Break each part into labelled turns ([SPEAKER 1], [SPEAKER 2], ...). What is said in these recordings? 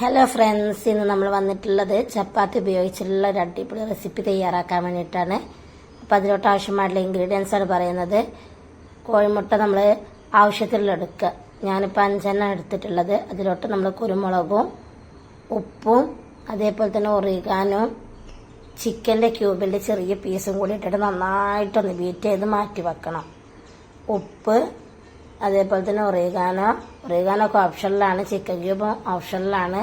[SPEAKER 1] Hello friends ഇന്ന് നമ്മൾ വന്നിട്ടുള്ളത് ചപ്പാത്തി ഉപയോഗിച്ചിട്ടുള്ള ഒരു അടിപൊളി റെസിപ്പി തയ്യാറാക്കാൻ വേണ്ടിയിട്ടാണ്. അപ്പോൾ അതിലോട്ട് ആവശ്യമായിട്ടുള്ള ഇൻഗ്രീഡിയൻസ് ആണ് പറയുന്നത്. കോഴിമുട്ട നമ്മൾ ആവശ്യത്തിലുള്ള എടുക്കുക. ഞാനിപ്പോൾ അഞ്ചെണ്ണം എടുത്തിട്ടുള്ളത്. അതിലോട്ട് നമ്മൾ കുരുമുളകും ഉപ്പും അതേപോലെ തന്നെ ഒറിഗാനോ ചിക്കന്റെ ക്യൂബിന്റെ ചെറിയ പീസും കൂടി ഇട്ടിട്ട് നന്നായിട്ടൊന്ന് ബീറ്റ് ചെയ്ത് മാറ്റി വെക്കണം. ഉപ്പ് അതേപോലെ തന്നെ ഒറേഗാനോ ഒറേഗാനോ ഒക്കെ ഓപ്ഷനിലാണ് ചിക്കൻ ക്യൂബ് ഓപ്ഷനിലാണ്.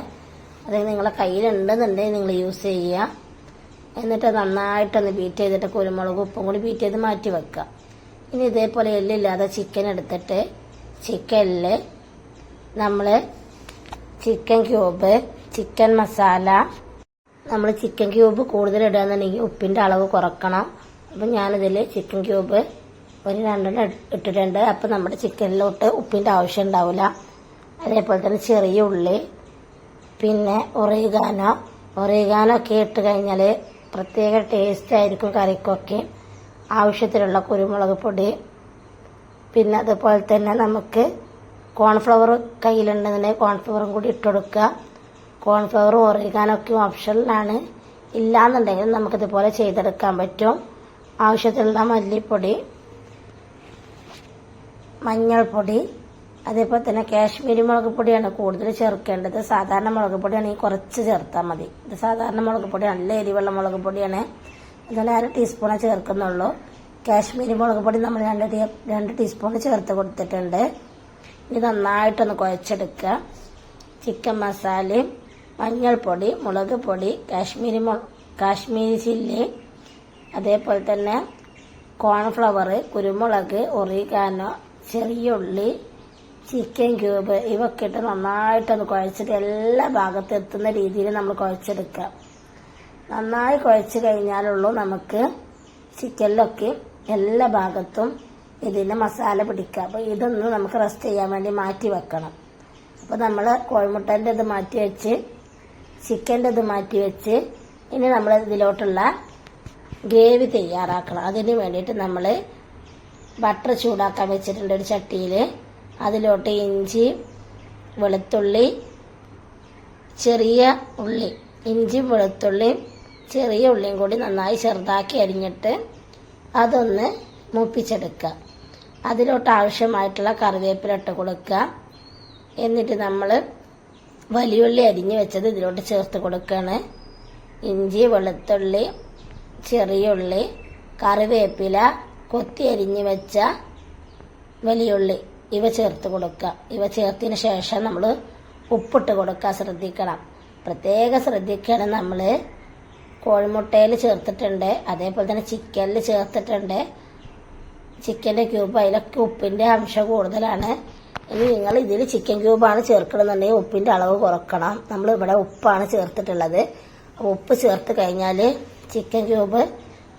[SPEAKER 1] അത് നിങ്ങളെ കയ്യിലുണ്ടെന്നുണ്ടെങ്കിൽ നിങ്ങൾ യൂസ് ചെയ്യുക. എന്നിട്ട് നന്നായിട്ടൊന്ന് ബീറ്റ് ചെയ്തിട്ട് കുരുമുളക് ഉപ്പും കൂടി ബീറ്റ് ചെയ്ത് മാറ്റി വെക്കുക. ഇനി ഇതേപോലെ എല്ലില്ലാതെ ചിക്കൻ എടുത്തിട്ട് ചിക്കനിൽ നമ്മൾ ചിക്കൻ ക്യൂബ് ചിക്കൻ മസാല നമ്മൾ ചിക്കൻ ക്യൂബ് കൂടുതൽ ഇടുകയെന്നുണ്ടെങ്കിൽ ഉപ്പിന്റെ അളവ് കുറക്കണം. അപ്പം ഞാനിതിൽ ചിക്കൻ ക്യൂബ് ഒരു രണ്ടെണ്ണം ഇട്ട് ഇട്ടിട്ടുണ്ട്. അപ്പം നമ്മുടെ ചിക്കനിലോട്ട് ഉപ്പിന്റെ ആവശ്യം ഉണ്ടാവില്ല അതേപോലെ തന്നെ ചെറിയ ഉള്ളി പിന്നെ ഒറിഗാനോ. ഒറിഗാനോ ഒക്കെ ഇട്ട് കഴിഞ്ഞാൽ പ്രത്യേക ടേസ്റ്റ് ആയിരിക്കും കറിക്കൊക്കെ. ആവശ്യത്തിലുള്ള കുരുമുളക് പൊടി. പിന്നെ അതുപോലെ തന്നെ നമുക്ക് കോൺഫ്ലവർ കയ്യിലുണ്ടെങ്കിൽ കോൺഫ്ലവറും കൂടി ഇട്ട് കൊടുക്കുക കോൺഫ്ലവറും ഒറിഗാനൊക്കെ ഓപ്ഷനിലാണ് ഇല്ലാന്നുണ്ടെങ്കിൽ നമുക്കിതുപോലെ ചെയ്തെടുക്കാൻ പറ്റും. ആവശ്യത്തിലുള്ള മല്ലിപ്പൊടി മഞ്ഞൾപ്പൊടി അതേപോലെ തന്നെ കാശ്മീരി മുളക് പൊടിയാണ് കൂടുതൽ ചേർക്കേണ്ടത്. സാധാരണ മുളക് പൊടിയാണെങ്കിൽ കുറച്ച് ചേർത്താൽ മതി. ഇത് സാധാരണ മുളക് പൊടി നല്ല എരിവുള്ള മുളക് പൊടിയാണ്. അതുപോലെ അര ടീസ്പൂണേ ചേർക്കുന്നുള്ളൂ. കാശ്മീരി മുളക് പൊടി നമ്മൾ രണ്ട് ടീ രണ്ട് ടീസ്പൂൺ ചേർത്ത് കൊടുത്തിട്ടുണ്ട്. ഇനി നന്നായിട്ടൊന്ന് കുഴച്ചെടുക്കുക. ചിക്കൻ മസാലയും മഞ്ഞൾപ്പൊടി മുളക് പൊടി കാശ്മീരി മുള കാശ്മീരി ചില്ലി അതേപോലെ തന്നെ കോൺഫ്ലവർ കുരുമുളക് ഒറിഗാനോ ചെറിയ ഉള്ളി ചിക്കൻ ക്യൂബ് ഇവയൊക്കെ ഇട്ട് നന്നായിട്ടൊന്ന് കുഴച്ചിട്ട് എല്ലാ ഭാഗത്തും എത്തുന്ന രീതിയിൽ നമ്മൾ കുഴച്ചെടുക്കുക. നന്നായി കുഴച്ച് കഴിഞ്ഞാലുള്ളൂ നമുക്ക് ചിക്കനിലൊക്കെ എല്ലാ ഭാഗത്തും ഇതിന്റെ മസാല പിടിക്കുക. അപ്പോൾ ഇതൊന്ന് നമുക്ക് റെസ്റ്റ് ചെയ്യാൻ വേണ്ടി മാറ്റി വെക്കണം. അപ്പോൾ നമ്മൾ കോഴിമുട്ടന്റെ ഇത് മാറ്റി വെച്ച് ചിക്കന്റെ ഇത് മാറ്റി വെച്ച് ഇനി നമ്മൾ ഇതിലോട്ടുള്ള ഗ്രേവി തയ്യാറാക്കണം. അതിന് വേണ്ടിയിട്ട് നമ്മൾ ബട്ടർ ചൂടാക്കാൻ വെച്ചിട്ടുണ്ട് ഒരു ചട്ടിയിൽ അതിലോട്ട് ഇഞ്ചി വെളുത്തുള്ളി ചെറിയ ഉള്ളി. ഇഞ്ചി വെളുത്തുള്ളി ചെറിയ ഉള്ളിയും കൂടി നന്നായി ചെറുതാക്കി അരിഞ്ഞിട്ട് അതൊന്ന് മൂപ്പിച്ചെടുക്കുക. അതിലോട്ട് ആവശ്യമായിട്ടുള്ള കറിവേപ്പില ഇട്ട് കൊടുക്കുക. എന്നിട്ട് നമ്മൾ വലിയുള്ളി അരിഞ്ഞ് വെച്ചത് ഇതിലോട്ട് ചേർത്ത് കൊടുക്കുകയാണ്. ഇഞ്ചി വെളുത്തുള്ളി ചെറിയ ഉള്ളി കറിവേപ്പില കൊത്തി അരിഞ്ഞ് വെച്ച വലിയുള്ളി ഇവ ചേർത്ത് കൊടുക്കുക ഇവ ചേർത്തതിന് ശേഷം നമ്മൾ ഉപ്പിട്ട് കൊടുക്കുക ശ്രദ്ധിക്കണം. പ്രത്യേകം ശ്രദ്ധിക്കണം നമ്മൾ കോഴിമുട്ടയിൽ ചേർത്തിട്ടുണ്ട്. അതേപോലെ തന്നെ ചിക്കനിൽ ചേർത്തിട്ടുണ്ട്. ചിക്കന്റെ ക്യൂബ് അതിലൊക്കെ ഉപ്പിന്റെ അംശം കൂടുതലാണ്. ഇനി നിങ്ങൾ ഇതിൽ ചിക്കൻ ക്യൂബാണ് ചേർക്കണമെന്നുണ്ടെങ്കിൽ ഉപ്പിന്റെ അളവ് കുറക്കണം. നമ്മൾ ഇവിടെ ഉപ്പാണ് ചേർത്തിട്ടുള്ളത്. ഉപ്പ് ചേർത്ത് കഴിഞ്ഞാൽ ചിക്കൻ ക്യൂബ്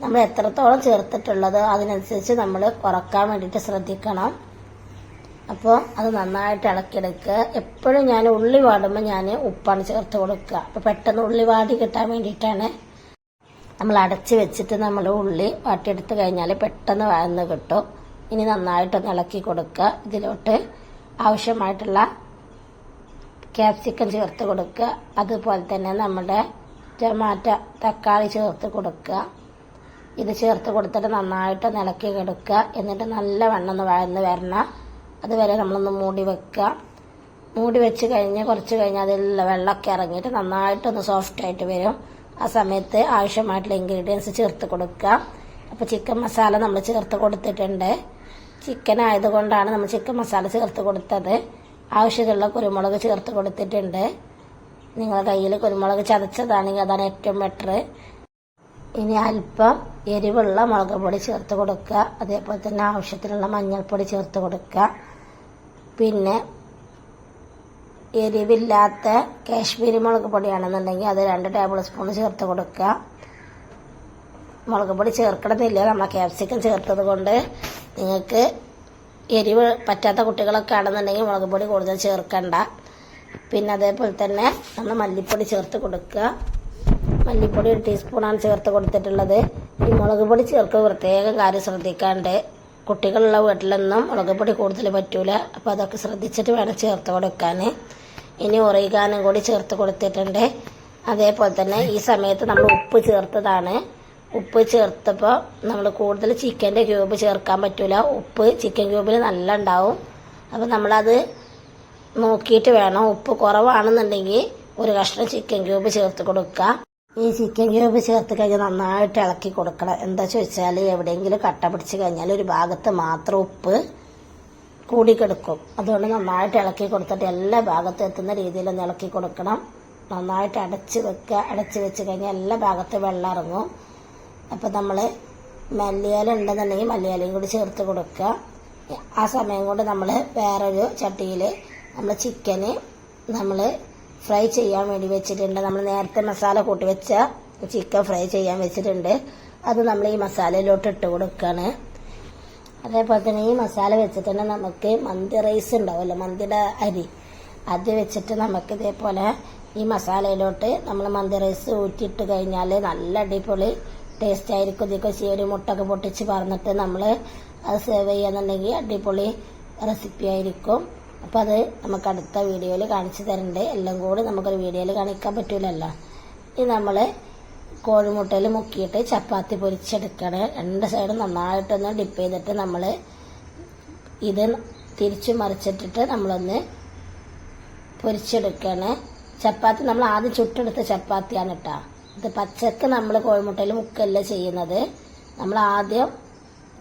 [SPEAKER 1] നമ്മൾ എത്രത്തോളം ചേർത്തിട്ടുള്ളത് അതിനനുസരിച്ച് നമ്മൾ കുറയ്ക്കാൻ വേണ്ടിയിട്ട് ശ്രദ്ധിക്കണം. അപ്പോൾ അത് നന്നായിട്ട് ഇളക്കിയെടുക്കുക. എപ്പോഴും ഞാൻ ഉള്ളി വാടുമ്പോൾ ഞാൻ ഉപ്പാണ് ചേർത്ത് കൊടുക്കുക. അപ്പോൾ പെട്ടെന്ന് ഉള്ളി വാടി കിട്ടാൻ വേണ്ടിയിട്ടാണ് നമ്മൾ അടച്ച് വെച്ചിട്ട് നമ്മൾ ഉള്ളി വാട്ടിയെടുത്ത് കഴിഞ്ഞാൽ പെട്ടെന്ന് വഴന്ന് കിട്ടും. ഇനി നന്നായിട്ടൊന്ന് ഇളക്കി കൊടുക്കുക. ഇതിലോട്ട് ആവശ്യമായിട്ടുള്ള ക്യാപ്സിക്കം ചേർത്ത് കൊടുക്കുക. അതുപോലെ തന്നെ നമ്മുടെ ടൊമാറ്റോ തക്കാളി ചേർത്ത് കൊടുക്കുക. ഇത് ചേർത്ത് കൊടുത്തിട്ട് നന്നായിട്ട് നിലക്കി കെടുക്കുക എന്നിട്ട് നല്ല വെണ്ണം ഒന്ന് വഴന്ന് വരണം. അതുവരെ നമ്മളൊന്ന് മൂടി വെക്കുക. മൂടി വെച്ച് കഴിഞ്ഞ് കുറച്ച് കഴിഞ്ഞ് അതിലുള്ള വെള്ളമൊക്കെ ഇറങ്ങിയിട്ട് നന്നായിട്ടൊന്ന് സോഫ്റ്റ് ആയിട്ട് വരും. ആ സമയത്ത് ആവശ്യമായിട്ടുള്ള ഇൻഗ്രീഡിയൻസ് ചേർത്ത് കൊടുക്കുക. അപ്പോൾ ചിക്കൻ മസാല നമ്മൾ ചേർത്ത് കൊടുത്തിട്ടുണ്ട്. ചിക്കൻ ആയതുകൊണ്ടാണ് നമ്മൾ ചിക്കൻ മസാല ചേർത്ത് കൊടുത്തത്. ആവശ്യത്തിലുള്ള കുരുമുളക് ചേർത്ത് കൊടുത്തിട്ടുണ്ട്. നിങ്ങളുടെ കയ്യിൽ കുരുമുളക് ചതച്ചതാണെങ്കിൽ അതാണ് ഏറ്റവും ബെറ്റർ ഇനി അല്പം എരിവുള്ള മുളക് പൊടി ചേർത്ത് കൊടുക്കുക. അതേപോലെ തന്നെ ആവശ്യത്തിനുള്ള മഞ്ഞൾപ്പൊടി ചേർത്ത് കൊടുക്കുക. പിന്നെ എരിവില്ലാത്ത കാശ്മീരി മുളക് പൊടിയാണെന്നുണ്ടെങ്കിൽ അത് രണ്ട് ടേബിൾ സ്പൂൺ ചേർത്ത് കൊടുക്കുക. മുളക് പൊടി ചേർക്കണമെന്നില്ല. നമ്മൾ ക്യാപ്സിക്കം ചേർത്തത് കൊണ്ട് നിങ്ങൾക്ക് എരിവ് പറ്റാത്ത കുട്ടികളൊക്കെ ആണെന്നുണ്ടെങ്കിൽ മുളക് പൊടി കൂടുതൽ ചേർക്കണ്ട. പിന്നെ അതേപോലെ തന്നെ നമ്മൾ മല്ലിപ്പൊടി ചേർത്ത് കൊടുക്കുക. മല്ലിപ്പൊടി ഒരു ടീസ്പൂണാണ് ചേർത്ത് കൊടുത്തിട്ടുള്ളത്. ഈ മുളക് പൊടി ചേർക്കുക. പ്രത്യേകം കാര്യം ശ്രദ്ധിക്കാണ്ട്. കുട്ടികളുള്ള വീട്ടിലൊന്നും മുളക് പൊടി കൂടുതൽ പറ്റൂല. അപ്പോൾ അതൊക്കെ ശ്രദ്ധിച്ചിട്ട് വേണം ചേർത്ത് കൊടുക്കാൻ ഇനി ഒറിഗാനും കൂടി ചേർത്ത് കൊടുത്തിട്ടുണ്ട്. അതേപോലെ തന്നെ ഈ സമയത്ത് നമ്മൾ ഉപ്പ് ചേർത്തതാണ്. ഉപ്പ് ചേർത്തപ്പോൾ നമ്മൾ കൂടുതൽ ചിക്കന്റെ ക്യൂബ് ചേർക്കാൻ പറ്റൂല. ഉപ്പ് ചിക്കൻ ക്യൂബിൽ നല്ല ഉണ്ടാവും. അപ്പോൾ നമ്മളത് നോക്കിയിട്ട് വേണം. ഉപ്പ് കുറവാണെന്നുണ്ടെങ്കിൽ ഒരു കഷ്ണം ചിക്കൻ ക്യൂബ് ചേർത്ത് കൊടുക്കുക. ഈ ചിക്കൻ ക്യൂബ് ചേർത്ത് കഴിഞ്ഞാൽ നന്നായിട്ട് ഇളക്കി കൊടുക്കണം. എന്താ ചോദിച്ചാൽ എവിടെയെങ്കിലും കട്ട പിടിച്ച് കഴിഞ്ഞാൽ ഒരു ഭാഗത്ത് മാത്രം ഉപ്പ് കൂടി കൂടിക്കെടുക്കും അതുകൊണ്ട് നന്നായിട്ട് ഇളക്കി കൊടുത്തിട്ട് എല്ലാ ഭാഗത്തും എത്തുന്ന രീതിയിൽ ഒന്ന് ഇളക്കി കൊടുക്കണം. നന്നായിട്ട് അടച്ച് വെക്കുക അടച്ച് വെച്ച് കഴിഞ്ഞാൽ എല്ലാ ഭാഗത്തും വെള്ളം ഇറങ്ങും. അപ്പം നമ്മൾ മല്ലിയില ഉണ്ടെന്നുണ്ടെങ്കിൽ മല്ലിയിലയും കൂടി ചേർത്ത് കൊടുക്കുക. ആ സമയം കൊണ്ട് നമ്മൾ വേറൊരു ചട്ടിയിൽ നമ്മൾ ചിക്കന് നമ്മൾ ഫ്രൈ ചെയ്യാൻ വേണ്ടി വെച്ചിട്ടുണ്ട്. നമ്മൾ നേരത്തെ മസാല കൂട്ടി വെച്ച ചിക്കൻ ഫ്രൈ ചെയ്യാൻ വെച്ചിട്ടുണ്ട്. അത് നമ്മൾ ഈ മസാലയിലോട്ട് ഇട്ട് കൊടുക്കുകയാണ് അതേപോലെ തന്നെ ഈ മസാല വെച്ചിട്ട് നമുക്ക് മന്തി റൈസ് ഉണ്ടാവുമല്ലോ മന്തിയുടെ അരി. അത് വെച്ചിട്ട് നമുക്ക് ഇതേപോലെ ഈ മസാലയിലോട്ട് നമ്മൾ മന്തി റൈസ് ഊറ്റിയിട്ട് കഴിഞ്ഞാൽ നല്ല അടിപൊളി ടേസ്റ്റ് ആയിരിക്കും. ഇതൊക്കെ ഒരു മുട്ടൊക്കെ പൊട്ടിച്ച് പറഞ്ഞിട്ട് നമ്മൾ അത് സെർവ് ചെയ്യാന്നുണ്ടെങ്കിൽ അടിപൊളി റെസിപ്പി ആയിരിക്കും. അപ്പം അത് നമുക്ക് അടുത്ത വീഡിയോയിൽ കാണിച്ചു തരണ്ട്. എല്ലാം കൂടി നമുക്കൊരു വീഡിയോയിൽ കാണിക്കാൻ പറ്റൂലല്ലോ. ഇനി നമ്മൾ കോഴിമുട്ടയിൽ മുക്കിയിട്ട് ചപ്പാത്തി പൊരിച്ചെടുക്കണം. രണ്ട് സൈഡും നന്നായിട്ടൊന്ന് ഡിപ്പ് ചെയ്തിട്ട് നമ്മൾ ഇത് തിരിച്ചു മറിച്ചിട്ടിട്ട് നമ്മളൊന്ന് പൊരിച്ചെടുക്കണേ. ചപ്പാത്തി നമ്മൾ ആദ്യം ചുട്ടെടുത്ത ചപ്പാത്തിയാണ് കേട്ടോ. ഇത് പച്ചക്ക് നമ്മൾ കോഴിമുട്ടയിൽ മുക്കല്ല ചെയ്യുന്നത്. നമ്മൾ ആദ്യം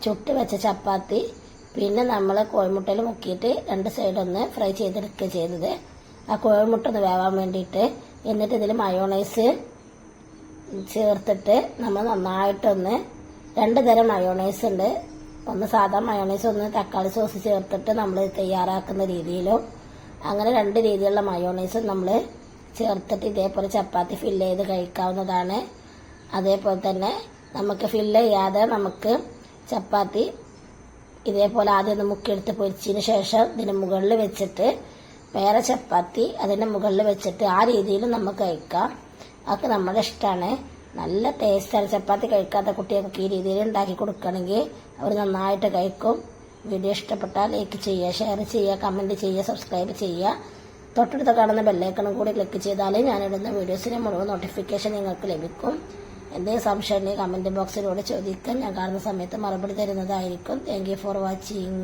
[SPEAKER 1] ചുട്ട് വെച്ച ചപ്പാത്തി പിന്നെ നമ്മൾ കോഴിമുട്ടയിൽ മുക്കിയിട്ട് രണ്ട് സൈഡ് ഒന്ന് ഫ്രൈ ചെയ്തെടുക്കുക ചെയ്തത്. ആ കോഴിമുട്ട ഒന്ന് വേവാൻ വേണ്ടിയിട്ട് എന്നിട്ട് ഇതിൽ മയോണൈസ് ചേർത്തിട്ട് നമ്മൾ നന്നായിട്ടൊന്ന് രണ്ട് തരം മയോണൈസ് ഉണ്ട്. ഒന്ന് സാധാ മയോണൈസ് ഒന്ന് തക്കാളി സോസ് ചേർത്തിട്ട് നമ്മൾ തയ്യാറാക്കുന്ന രീതിയിലും അങ്ങനെ രണ്ട് രീതിയിലുള്ള മയോണൈസ് നമ്മൾ ചേർത്തിട്ട് ഇതേപോലെ ചപ്പാത്തി ഫില്ല് ചെയ്ത് കഴിക്കാവുന്നതാണ്. അതേപോലെ തന്നെ നമുക്ക് ഫില്ല് ചെയ്യാതെ നമുക്ക് ചപ്പാത്തി ഇതേപോലെ ആദ്യം ഒന്ന് മുക്കിയെടുത്ത് പൊരിച്ചതിന് ശേഷം ഇതിന് മുകളിൽ വെച്ചിട്ട് വേറെ ചപ്പാത്തി അതിന്റെ മുകളിൽ വെച്ചിട്ട് ആ രീതിയിൽ നമുക്ക് കഴിക്കാം. അതൊക്കെ നമ്മുടെ ഇഷ്ടമാണ് നല്ല ടേസ്റ്റാണ് ചപ്പാത്തി കഴിക്കാത്ത കുട്ടികൾക്ക് ഈ രീതിയിൽ ഉണ്ടാക്കി കൊടുക്കുകയാണെങ്കിൽ അവർ നന്നായിട്ട് കഴിക്കും. വീഡിയോ ഇഷ്ടപ്പെട്ടാൽ ലൈക്ക് ചെയ്യുക ഷെയർ ചെയ്യുക കമന്റ് ചെയ്യുക സബ്സ്ക്രൈബ് ചെയ്യുക. തൊട്ടടുത്ത് കാണുന്ന ബെല്ലൈക്കണും കൂടി ക്ലിക്ക് ചെയ്താൽ ഞാനിടുന്ന വീഡിയോസിന് മുഴുവൻ നോട്ടിഫിക്കേഷൻ നിങ്ങൾക്ക് ലഭിക്കും. എന്തെങ്കിലും സംശയം ഉണ്ടെങ്കിൽ കമന്റ് ബോക്സിലൂടെ ചോദിക്കാൻ ഞാൻ കാണുന്ന സമയത്ത് മറുപടി തരുന്നതായിരിക്കും. Thank for watching